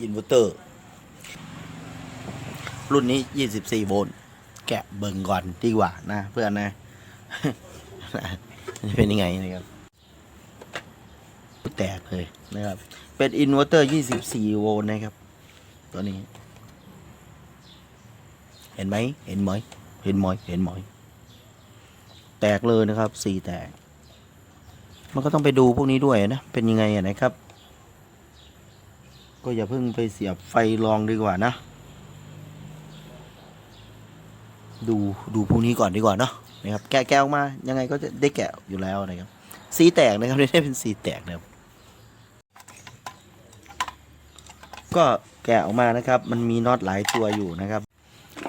อินเวอร์เตอร์ รุ่นนี้ 24 โวลต์แกะเบิ่งก่อนดีกว่านะ เพื่อนนะจะเป็นยังไงนะครับแตกเลยนะครับ เป็นอินเวอร์เตอร์ 24 โวลต์นะครับ ตัวนี้ เห็นไหมเห็นไหมเห็นไหมเห็นไหมแตกเลยนะครับสีแตก มันก็ต้องไปดูพวกนี้ด้วยนะ เป็นยังไงนะครับ ก็อย่าเพิ่งไปเสียบไฟลองดีกว่านะ ดูดูพวกนี้ก่อนดีกว่าเนาะนะครับแกะแกออกมายังไงก็จะได้แกะอยู่แล้วนะครับ สีแตกนะครับไม่ได้เป็นสีแตกนะครับก็แกะออกมานะครับ มันมีน็อตหลายตัวอยู่นะครับ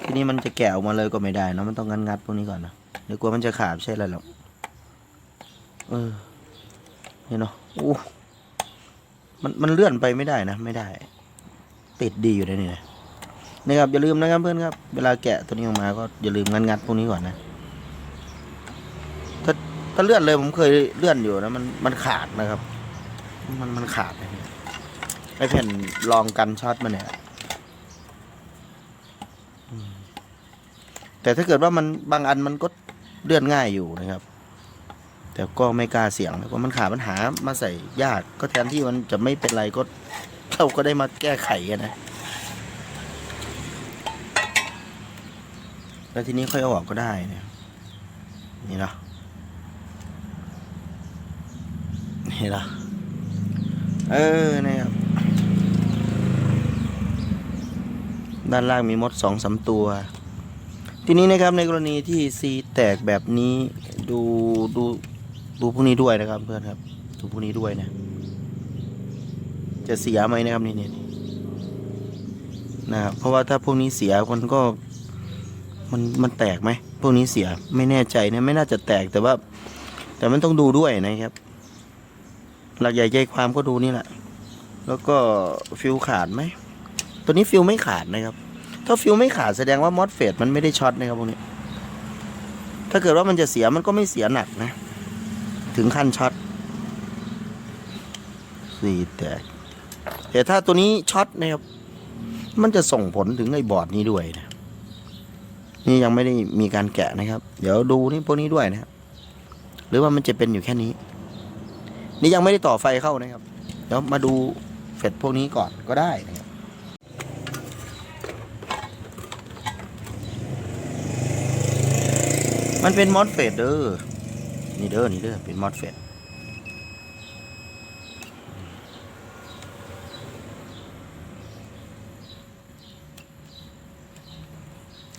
ทีนี้มันจะแกะออกมาเลยก็ไม่ได้เนะมันต้องงัดงัดพวกนี้ก่อนนะเดี๋ยวกลัวมันจะขาดใช่อะไรหรอกเออเห็นเนาะอู้ มันมันเลื่อนไปไม่ได้นะ ไม่ได้ ติดดีอยู่ในนี่นะนะครับอย่าลืมนะครับเพื่อนครับ เวลาแกะตัวนี้ออกมาก็อย่าลืมงัดงัดๆพวกนี้ก่อนนะ ถ้าถ้าเลื่อนเลยผมเคยเลื่อนอยู่นะมันมันขาดนะครับ มันมันขาดนะไอแผ่นรองกันช็อตมันเนี่ยแต่ถ้าเกิดว่ามันบางอันมันก็เลื่อนง่ายอยู่นะครับ แต่ก็ไม่กล้าเสี่ยงแล้วก็มันขาปัญหามาใส่ยากก็แทนที่มันจะไม่เป็นไรก็เราก็ได้มาแก้ไขกันนะแล้วทีนี้ค่อยเอาออกก็ได้นี่นี่นะนี่นะเออนะครับด้านล่างมีมดสองสามตัว ทีนี้นะครับในกรณีที่ซีแตกแบบนี้ดูดู ดูพวกนี้ด้วยนะครับ เพื่อนครับ ดูพวกนี้ด้วยนะ จะเสียไหมนะครับนี่นี่นะครับเพราะว่าถ้าพวกนี้เสียมันก็ มันมันแตกไหมพวกนี้เสียไม่แน่ใจนะไม่น่าจะแตกแต่ว่า แต่มันต้องดูด้วยนะครับ หลักใหญ่ใจความก็ดูนี่แหละ แล้วก็ฟิวขาดไหมตัวนี้ฟิวไม่ขาดนะครับ ถ้าฟิวไม่ขาดแสดงว่ามอสเฟตมันไม่ได้ช็อตนะครับพวกนี้ ถ้าเกิดว่ามันจะเสียมันก็ไม่เสียหนักนะ ถึงขั้นช็อตสีแตก แต่ถ้าตัวนี้ช็อตนะครับ มันจะส่งผลถึงไอ้บอร์ดนี้ด้วยนะ นี่ยังไม่ได้มีการแกะนะครับ เดี๋ยวดูนี่พวกนี้ด้วยนะครับหรือว่ามันจะเป็นอยู่แค่นี้ นี่ยังไม่ได้ต่อไฟเข้านะครับ เดี๋ยวมาดูเฟดพวกนี้ก่อนก็ได้นะครับมันเป็นมอสเฟดเด้อ นี่เด้อนี่เด้อเป็นมอสเฟด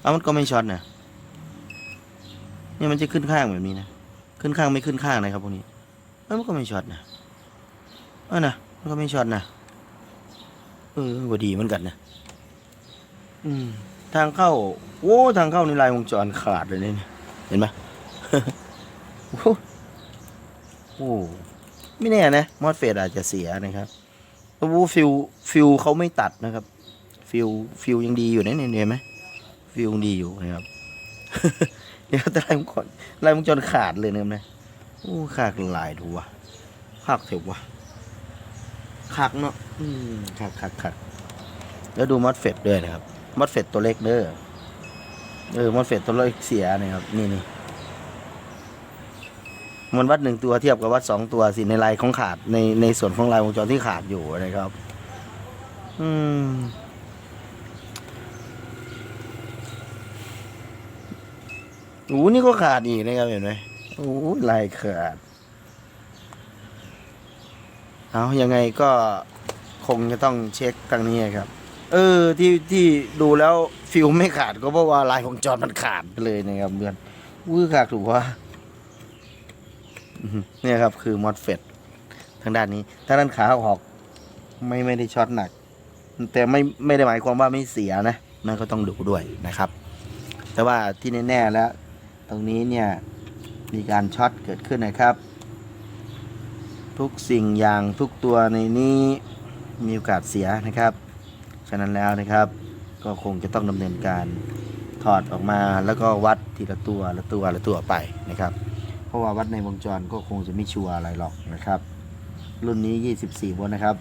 เอามันก็ไม่ช็อตนะนี่มันจะขึ้นข้างแบบนี้นะ ขึ้นข้างไม่ขึ้นข้างนะครับพวกนี้เอ้ยมันก็ไม่ช็อตนะเออนะมันก็ไม่ช็อตนะเออว่าดีเหมือนกันนะอืมทางเข้า โอ้ ทางเข้าในลายวงจรขาดเลยเนี่ยเห็นไหม โอ้โหไม่แน่นะ มอสเฟดอาจจะเสียนะครับเพราะว่าฟิวฟิวเขาไม่ตัดนะครับ ฟิวฟิวยังดีอยู่นะเนี่ยเห็นไหมฟิวยังดีอยู่นะครับเดี๋ยวแต่ลายมันก่อนลายมันจนขาดเลยนะครับนะโอ้ขาดหลายถูวะขาดเถอะวะขาดเนาะอืมขาดขาดขาดแล้วดูมอสเฟดด้วยนะครับมอสเฟดตัวเล็กเด้อเออมอสเฟดตัวเล็กเสียนะครับ นี่นี่ มันวัดหนึ่งตัวเทียบกับวัดสองตัวสิในลายของขาดในในส่วนของลายวงจรที่ขาดอยู่นะครับ อืมโอ้นี่ก็ขาดอีกนะครับเห็นไหมโอ้ลายขาด เอายังไงก็คงจะต้องเช็คทางนี้ครับ เออที่ที่ดูแล้วฟิลไม่ขาดก็เพราะว่าลายของจอมันขาดไปเลยนะครับเพื่อนวื้อขาดถูกว่า เนี่ยครับคือมอสเฟตทางด้านนี้ทาด้านขาออกไม่ไม่ได้ช็อตหนัก แต่ไม่ไม่ได้หมายความว่าไม่เสียนะนั่นก็ต้องดูด้วยนะครับ แต่ว่าที่แน่ๆแล้ว ตรงนี้เนี่ยมีการช็อตเกิดขึ้นนะครับ ทุกสิ่งอย่างทุกตัวในนี้มีโอกาสเสียนะครับ ฉะนั้นแล้วนะครับ ก็คงจะต้องดำเนินการถอดออกมาแล้วก็วัดทีละตัวละตัวละตัวไปนะครับ เพราะว่าวัดในวงจรก็คงจะไม่ชัวร์อะไรหรอกนะครับ รุ่นนี้ 24โวลต์นะครับ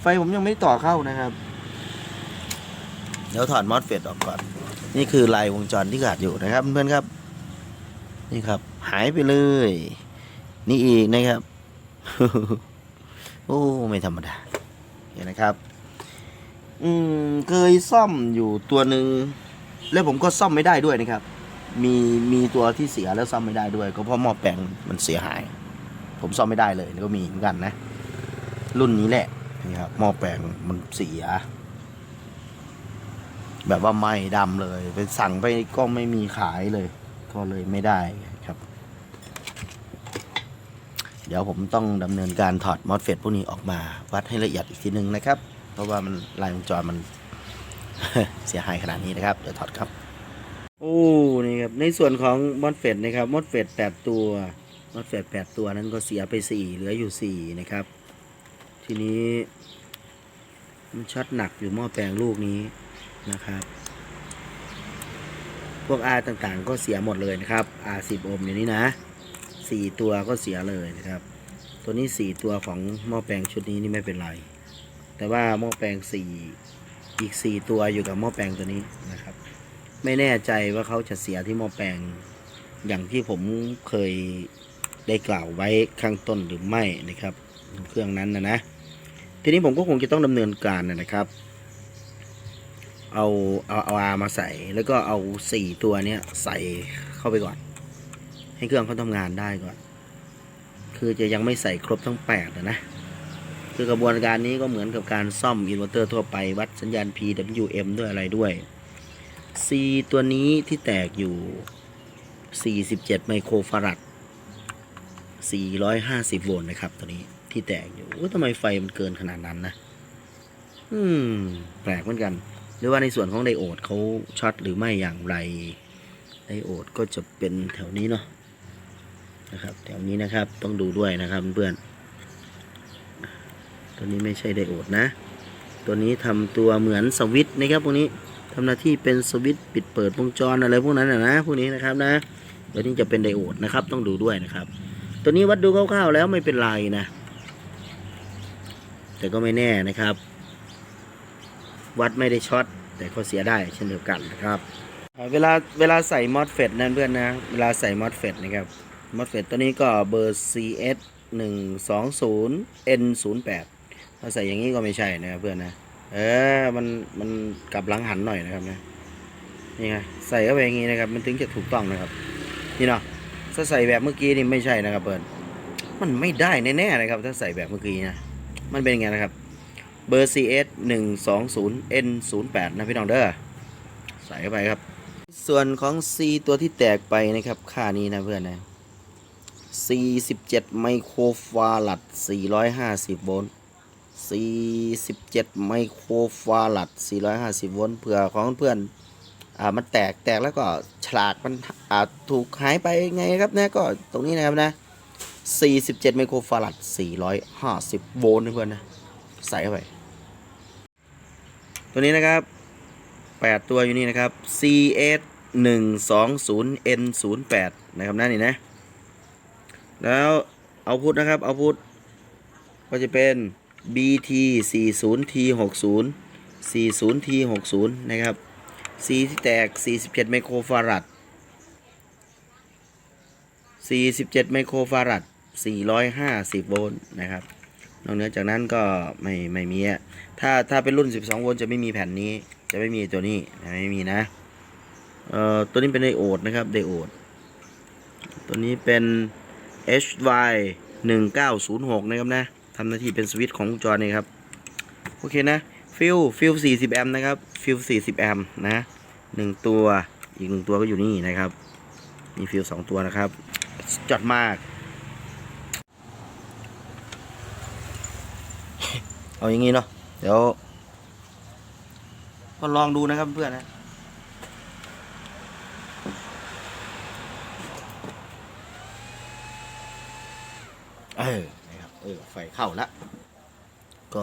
ไฟผมยังไม่ต่อเข้านะครับ เดี๋ยวถอดมอสเฟตออกก่อน นี่คือลายวงจรที่ขาดอยู่นะครับเพื่อนๆครับ นี่ครับ หายไปเลย นี่อีกนะครับ โอ้ ไม่ธรรมดาเห็นนะครับ อืมเคยซ่อมอยู่ตัวหนึ่งแล้วผมก็ซ่อมไม่ได้ด้วยนะครับ มีมีตัวที่เสียแล้วซ่อมไม่ได้ด้วย ก็เพราะหม้อแปลงมันเสียหาย ผมซ่อมไม่ได้เลยก็มีเหมือนกันนะ รุ่นนี้แหละนี่ครับหม้อแปลงมันเสีย แบบว่าไหม้ดำเลยไปสั่งไปก็ไม่มีขายเลย ก็เลยไม่ได้ครับ เดี๋ยวผมต้องดำเนินการถอดมอสเฟตพวกนี้ออกมาวัดให้ละเอียดอีกทีนึงนะครับ เพราะว่ามันลายวงจรมันเสียหายขนาดนี้นะครับ เดี๋ยวถอดครับ โอ้ นี่ ครับในส่วนของมอสเฟตนะครับมอสเฟตแปดตัวมอสเฟตแปดตัวนั้นก็เสียไปสี่เหลืออยู่สี่นะครับ ทีนี้มันช็อตหนักอยู่หม้อแปลงลูกนี้นะครับ พวก R ต่างๆ ก็เสียหมดเลยนะครับ R 10โอห์มอย่างนี้นะสี่ตัวก็เสียเลยนะครับ ตัวนี้สี่ตัวของหม้อแปลงชุดนี้นี่ไม่เป็นไร แต่ว่าหม้อแปลงสี่อีกสี่ตัวอยู่กับหม้อแปลงตัวนี้นะ ไม่แน่ใจว่าเขาจะเสียที่หม้อแปลง อย่างที่ผมเคยได้กล่าวไว้ข้างต้นหรือไม่นะครับ เครื่องนั้นนะนะ ทีนี้ผมก็คงจะต้องดำเนินการนะครับ เอาเอาเอาอามาใส่ แล้วก็เอาสี่ตัวเนี้ยใส่เข้าไปก่อน ให้เครื่องเขาทำงานได้ก่อน คือจะยังไม่ใส่ครบทั้งแปดนะนะคือกระบวนการนี้ก็เหมือนกับการซ่อมอินเวอร์เตอร์ทั่วไปวัดสัญญาณ PWM ด้วยอะไรด้วย C ตัวนี้ที่แตกอยู่ 47 ไมโครฟารัด 450 โวลต์นะครับ ตัวนี้ที่แตกอยู่ทำไมไฟมันเกินขนาดนั้นนะ อืม แปลกเหมือนกัน หรือว่าในส่วนของไดโอดเขาช็อตหรือไม่อย่างไร ไดโอดก็จะเป็นแถวนี้เนาะนะครับแถวนี้นะครับต้องดูด้วยนะครับเพื่อนตัวนี้ไม่ใช่ไดโอดนะ ตัวนี้ทำตัวเหมือนสวิตช์นะครับพวกนี้ ทำหน้าที่เป็นสวิตช์ปิดเปิดวงจรอะไรพวกนั้นนะนะพวกนี้นะครับนะตัวนี้จะเป็นไดโอดนะครับ ต้องดูด้วยนะครับ ตัวนี้วัดดูคร่าวๆแล้วไม่เป็นไรนะ แต่ก็ไม่แน่นะครับ วัดไม่ได้ช็อตแต่ก็เสียได้เช่นเดียวกันนะครับเวลาเวลาใส่มอสเฟตนั่นเพื่อนนะเวลาใส่มอสเฟตนะครับมอสเฟตตัวนี้ก็เบอร์ CS 1 2 0 N 0 8 ถ้าใส่อย่างนี้ก็ไม่ใช่นะครับเพื่อนนะ เออ มันมันกลับหลังหันหน่อยนะครับนะนี่ไงใส่เข้าไปอย่างนี้นะครับ มันถึงจะถูกต้องนะครับ นี่เนาะถ้าใส่แบบเมื่อกี้นี่ไม่ใช่นะครับเพื่อนมันไม่ได้แน่ๆนะครับ ถ้าใส่แบบเมื่อกี้นะมันเป็นยังไงนะครับ เบอร์ CS 1 2 0 N 0 8นะพี่น้องเด้อใส่เข้าไปครับ ส่วนของ C ตัวที่แตกไปนะครับ ค่านี้นะเพื่อนนะ47 ไมโครฟารัด 450 โวลต์ 47 ไมโครฟารัด 450 โวลต์เผื่อของเพื่อนอ่ามันแตกแตกแล้วก็ฉลากมันอ่าถูกหายไปไงครับนะก็ตรงนี้นะครับนะ 47 ไมโครฟารัด 450 โวลต์เพื่อนนะ ใส่เข้าไป ตัวนี้นะครับ 8 ตัวอยู่นี่นะครับ CS 120 N 0 8นะครับนั่นนี่นะ แล้วเอาพุทนะครับเอาพุทก็จะเป็น BT 40 T 60 40 T 60นะครับ C ที่แตก 47 ไมโครฟารัด47 ไมโครฟารัด450 โวลต์นะครับ นอกเหนือจากนั้นก็ไม่ไม่มีอะถ้าถ้าเป็นรุ่น 12 โวลต์จะไม่มีแผ่นนี้ จะไม่มีตัวนี้ไม่มีนะ เอ่อ ตัวนี้เป็นไดโอดนะครับ ไดโอด ตัวนี้เป็น HY 1906 นะครับนะ ทำหน้าที่เป็นสวิตช์ของวงจรนี่ครับ โอเคนะ ฟิลฟิล40 แอมป์นะครับ ฟิล40 แอมป์นะหนึ่งตัว อีกหนึ่งตัวก็อยู่นี่นะครับ มีฟิลสองตัวนะครับ จอดมาก เอาอย่างงี้เนาะ เดี๋ยว ก็ลองดูนะครับเพื่อนนะเออ เออไฟเข้าแล้วก็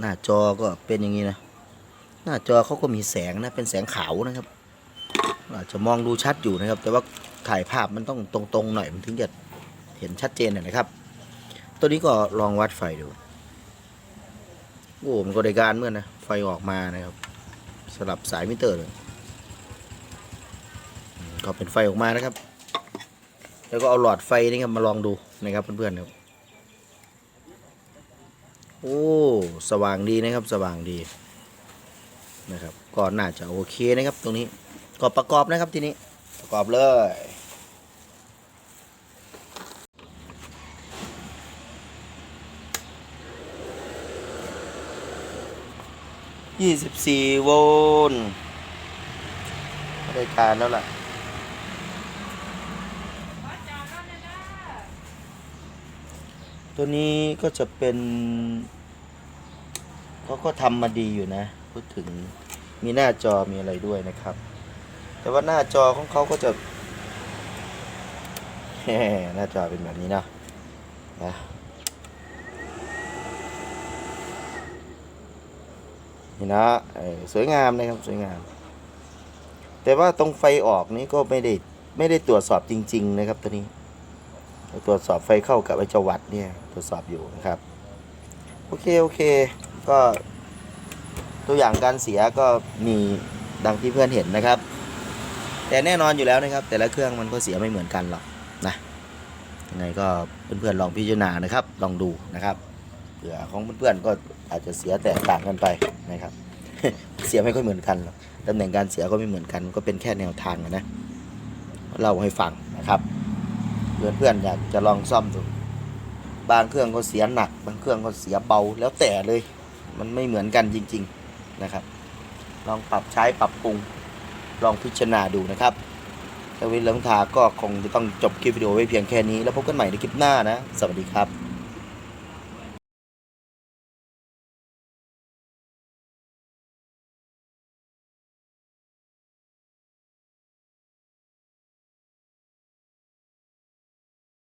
หน้าจอก็เป็นอย่างนี้นะ หน้าจอเขาก็มีแสงนะเป็นแสงขาวนะครับ อาจจะมองดูชัดอยู่นะครับ แต่ว่าถ่ายภาพมันต้องตรงๆหน่อยมันถึงจะเห็นชัดเจนนะครับ ตัวนี้ก็ลองวัดไฟดูโอ้มันก็ได้การเหมื่อนนะไฟออกมานะครับ สลับสายมิเตอร์เลยก็เป็นไฟออกมานะครับ แล้วก็เอาหลอดไฟนี่ครับมาลองดูนะครับเพื่อนๆครับ โอ้ สว่างดีนะครับสว่างดีนะครับก็น่าจะโอเคนะครับตรงนี้ก็ประกอบนะครับทีนี้ประกอบเลยยี่สิบสี่โวลต์ได้การแล้วล่ะ ตัวนี้ก็จะเป็นเขาก็ทำมาดีอยู่นะพูดถึงมีหน้าจอมีอะไรด้วยนะครับ แต่ว่าหน้าจอของเขาก็จะหน้าจอเป็นแบบนี้นะนะนี่นะสวยงามนะครับสวยงาม แต่ว่าตรงไฟออกนี้ก็ไม่ได้ไม่ได้ตรวจสอบจริง ๆ นะครับตัวนี้ ตรวจสอบไฟเข้ากับไอเจาวัดเนี่ยตรวจสอบอยู่นะครับ โอเค โอเค ก็ตัวอย่างการเสียก็มีดังที่เพื่อนเห็นนะครับ แต่แน่นอนอยู่แล้วนะครับ แต่ละเครื่องมันก็เสียไม่เหมือนกันหรอกนะยังไงก็เพื่อนๆลองพิจารณานะครับ ลองดูนะครับเผื่อของเพื่อนๆก็อาจจะเสียแตกต่างกันไปนะครับ เสียไม่ค่อยเหมือนกันหรอกตำแหน่งการเสียก็ไม่เหมือนกันก็เป็นแค่แนวทางนะเล่าให้ฟังนะครับ เพื่อนเพื่อนๆอยากจะลองซ่อมดู บางเครื่องก็เสียหนัก บางเครื่องก็เสียเบาแล้วแต่เลย มันไม่เหมือนกันจริง ๆนะครับ ลองปรับใช้ปรับปรุงลองพิจารณาดูนะครับทวินเลิงทาก็คงจะต้องจบคลิปวิดีโอไว้เพียงแค่นี้ แล้วพบกันใหม่ในคลิปหน้านะ สวัสดีครับ